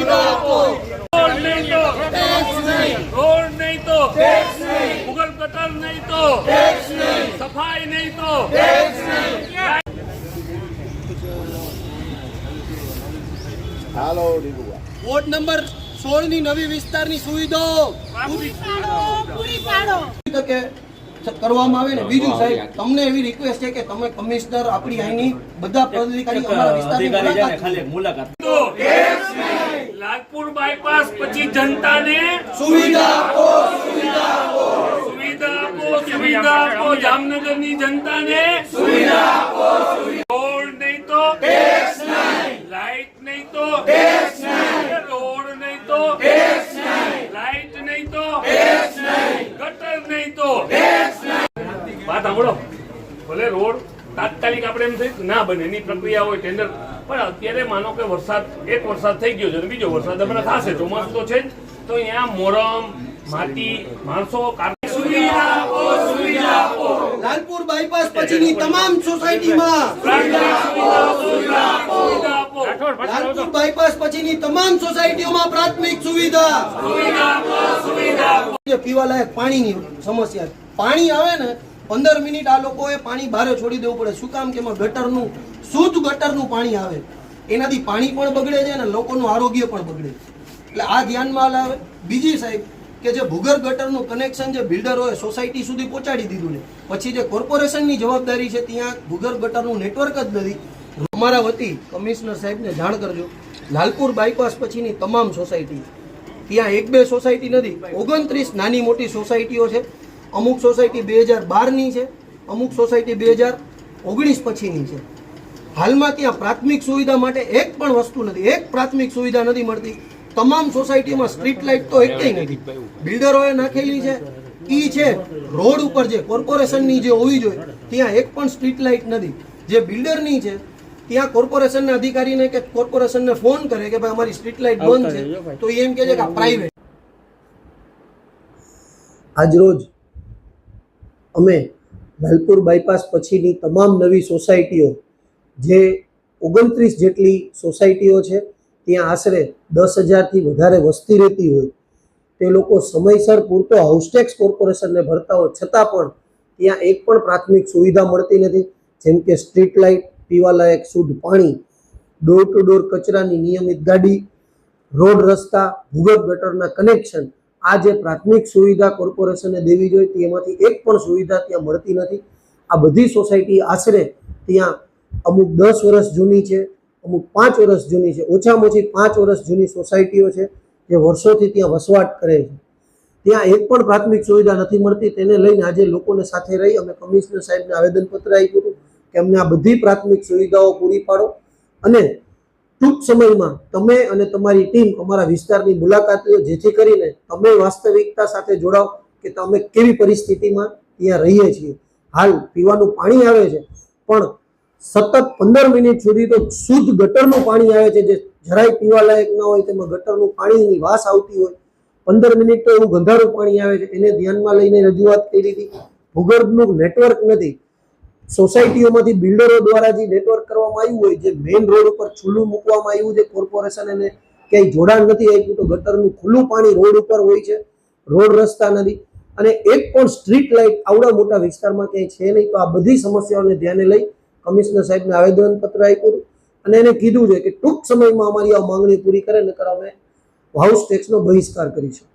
Road નહીં તો road નહીં તો મુગલ કટર નહીં તો સફાઈ નહીં તો વોર્ડ નંબર સોળની નવી વિસ્તારની સુવિધાઓ પૂરી પાડો તકે કરવામાં આવે ને બીજું સાહેબ તમને એવી રિક્વેસ્ટ છે કે તમે કમિશનર આપણી અહીંની બધા પદાધિકારી અમારા વિસ્તારની મુલાકાત. તો બાયપાસ પછી જનતાને સુવિધા આપો સુવિધા આપો. સુવિધા આપો જામનગરની જનતાને સુવિધા આપો રોડ નહીં તો લાઈટ નહીં. તો રોડ નહીં તો લાઈટ નહીં. તો ગટર નહીં તો વાત સાંભળો. ભલે રોડ તાત્કાલિક આપણે એમ થઈ ના બને એની પ્રક્રિયા હોય ટેન્ડર પણ અત્યારે માનો કે વરસાદ એક વરસાદ થઈ ગયો છે બીજો વરસાદ હમણાં થશે ચોમાસું તો છે જ. તો અહીંયા મોરમ માટી માણસો લાલપુર બાયપાસ પછીની તમામ સોસાયટીમાં લાલપુર બાયપાસ પછીની તમામ સોસાયટીઓમાં પ્રાથમિક સુવિધા. પીવા પીવાલાયક પાણીની સમસ્યા. પાણી આવે ને પંદર મિનિટ આ લોકોએ પાણી બહાર છોડી દેવું પડે. શું કામ કે એમાં ગટરનું, શુદ્ધ ગટરનું પાણી આવે? એનાથી પાણી પણ બગડે છે અને લોકોનું આરોગ્ય પણ બગડે છે. એટલે આ ધ્યાનમાં લાવે. બીજી સાહેબ, કે જે ભૂગર્ભ ગટરનું કનેક્શન જે બિલ્ડરોએ સોસાયટી સુધી પહોંચાડી દીધું ને, પછી જે કોર્પોરેશનની જવાબદારી છે, ત્યાં ભૂગર્ભ ગટરનું નેટવર્ક જ નથી. અમારા વતી કમિશનર સાહેબને જાણ કરજો. લાલપુર બાયપાસ પછીની તમામ સોસાયટી ત્યાં એક બે સોસાયટી નથી. ઓગણત્રીસ નાની મોટી સોસાયટીઓ છે. અમુક સોસાયટી બે હજાર બારની છે અમુક સોસાયટી બે હજાર ઓગણીસ પછીની છે. હાલમાં ત્યાં પ્રાથમિક સુવિધા માટે એક પણ વસ્તુ નથી એક પ્રાથમિક સુવિધા નથી મળતી. તમામ સોસાયટીમાં સ્ટ્રીટ લાઇટ તો એકેય નથી. બિલ્ડરોએ નાખેલી છે. ઈ છે રોડ ઉપર જે કોર્પોરેશનની જે હોવી જોઈએ ત્યાં એક પણ સ્ટ્રીટ લાઇટ નથી. જે બિલ્ડરની છે ત્યાં કોર્પોરેશનના અધિકારીને કે કોર્પોરેશનને ફોન કરે કે ભાઈ અમારી સ્ટ્રીટ લાઇટ બંધ છે તો એમ કહે છે કે પ્રાઇવેટ આજરોજ અમે લાલપુર બાયપાસ પછીની તમામ નવી સોસાયટીઓ, જે ઓગણત્રીસ જેટલી સોસાયટીઓ છે, ત્યાં આશરે દસ હજારથી વધારે વસ્તી રહેતી હોય. તે લોકો સમયસર પૂરતો હાઉસટેક્સ કોર્પોરેશનને ભરતા હોય, છતાં પણ ત્યાં એક પણ પ્રાથમિક સુવિધા મળતી નથી. જેમ કે સ્ટ્રીટ લાઇટ પીવાલાયક શુદ્ધ પાણી ડોર ટુ ડોર કચરાની નિયમિત ગાડી, રોડ રસ્તા, ભૂગર્ભ ગટરના કનેક્શન આ જે પ્રાથમિક સુવિધા કોર્પોરેશને દેવી જોઈએ, તેમાંથી એક પણ સુવિધા ત્યાં મળતી નથી. આ બધી સોસાયટી આશરે ત્યાં અમુક દસ વર્ષ જૂની છે, અમુક પાંચ વર્ષ જૂની છે, ઓછામાં ઓછી પાંચ વર્ષ જૂની સોસાયટીઓ છે, જે વર્ષોથી ત્યાં વસવાટ કરે છે. ત્યાં એક પણ પ્રાથમિક સુવિધા નથી મળતી, તેને લઈને આજે લોકોને સાથે રહી અમે કમિશનર સાહેબને આવેદનપત્ર આપ્યું હતું કે અમને આ બધી પ્રાથમિક સુવિધાઓ પૂરી પાડો. અને ટૂંક સમયમાં તમે અને તમારી ટીમ અમારા વિસ્તારની મુલાકાત લો, જેથી કરીને તમે વાસ્તવિકતા સાથે જોડાઓ કે તમે કેવી પરિસ્થિતિમાં ત્યાં રહીએ છીએ. હાલ પીવાનું પાણી આવે છે, પણ સતત પંદર મિનિટ સુધી તો શુદ્ધ ગટરનું પાણી આવે છે. જે જરાય પીવા લાયક ન હોય તેમાં ગટરનું પાણીની વાસ આવતી હોય. પંદર મિનિટ તો એવું ગંધારું પાણી આવે છે. એને ધ્યાનમાં લઈને રજૂઆત કરી હતી. ભૂગર્ભનું નેટવર્ક નથી. સોસાયટીઓમાંથી બિલ્ડરો દ્વારા જે નેટવર્ક કરવામાં આવ્યું હોય, જે મેઇન રોડ ઉપર ખુલ્લું મૂકવામાં આવ્યું છે કોર્પોરેશન એને ક્યાંય જોડાણ નથી આપ્યું તો ગટરનું ખુલ્લું પાણી રોડ ઉપર હોય છે રોડ રસ્તા નથી. અને એક પણ સ્ટ્રીટ લાઇટ આવડા મોટા વિસ્તારમાં ક્યાંય છે નહીં, તો આ બધી સમસ્યાઓને ધ્યાને લઈ કમિશનર સાહેબને આવેદનપત્ર આપ્યું અને એને કીધું છે કે ટૂંક સમયમાં અમારી આ માંગણી પૂરી કરે, નકર અમે હાઉસ ટેક્સનો બહિષ્કાર કરીશું.